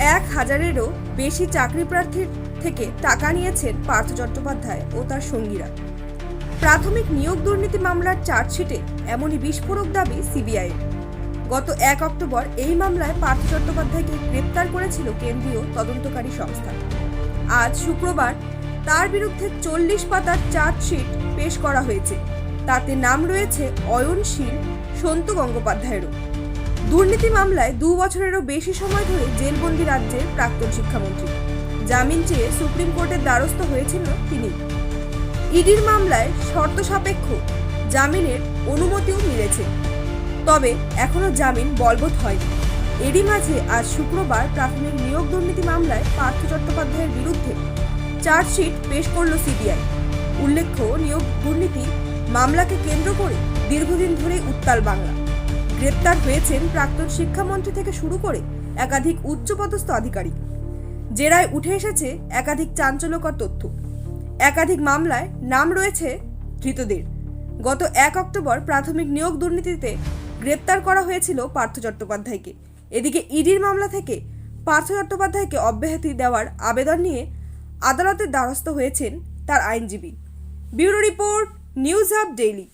এক হাজারেরও বেশি চাকরি প্রার্থীর থেকে টাকা নিয়েছেন পার্থ চট্টোপাধ্যায় ও তার সঙ্গীরা। প্রাথমিক নিয়োগ দুর্নীতি মামলার চার্জশিটে এমনই বিস্ফোরক দাবি সিবিআই গত এক অক্টোবর এই মামলায় পার্থ চট্টোপাধ্যায়কে গ্রেপ্তার করেছিল কেন্দ্রীয় তদন্তকারী সংস্থা। আজ শুক্রবার তার বিরুদ্ধে চল্লিশ পাতার চার্জশিট পেশ করা হয়েছে। তাতে নাম রয়েছে অয়নশীল, সন্তু গঙ্গোপাধ্যায়েরও। দুর্নীতি মামলায় দু বছরেরও বেশি সময় ধরে জেলবন্দি রাজ্যের প্রাক্তন শিক্ষামন্ত্রী। জামিন চেয়ে সুপ্রিম কোর্টের দ্বারস্থ হয়েছিল তিনি। ইডির মামলায় শর্ত সাপেক্ষ জামিনের অনুমতিও মিলেছে। তবে এখনও জামিন বলবৎ হয়নি। এরই মাঝে আজ শুক্রবার প্রাথমিক নিয়োগ দুর্নীতি মামলায় পার্থ চট্টোপাধ্যায়ের বিরুদ্ধে চার্জশিট পেশ করল সিবিআই। উল্লেখ্য, নিয়োগ দুর্নীতি মামলাকে কেন্দ্র করে দীর্ঘদিন ধরে উত্তাল বাংলা। গ্রেপ্তার হয়েছেন প্রাক্তন শিক্ষামন্ত্রী থেকে শুরু করে একাধিক উচ্চপদস্থ আধিকারিক। জেরায় উঠে এসেছে একাধিক চাঞ্চল্যকর তথ্য। একাধিক মামলায় নাম রয়েছে ধৃতদের। গত এক অক্টোবর প্রাথমিক নিয়োগ দুর্নীতিতে গ্রেপ্তার করা হয়েছিল পার্থ চট্টোপাধ্যায়কে। এদিকে ইডির মামলা থেকে পার্থ চট্টোপাধ্যায়কে অব্যাহতি দেওয়ার আবেদন নিয়ে আদালতের দ্বারস্থ হয়েছেন তার আইনজীবী। Bureau report, news hub daily.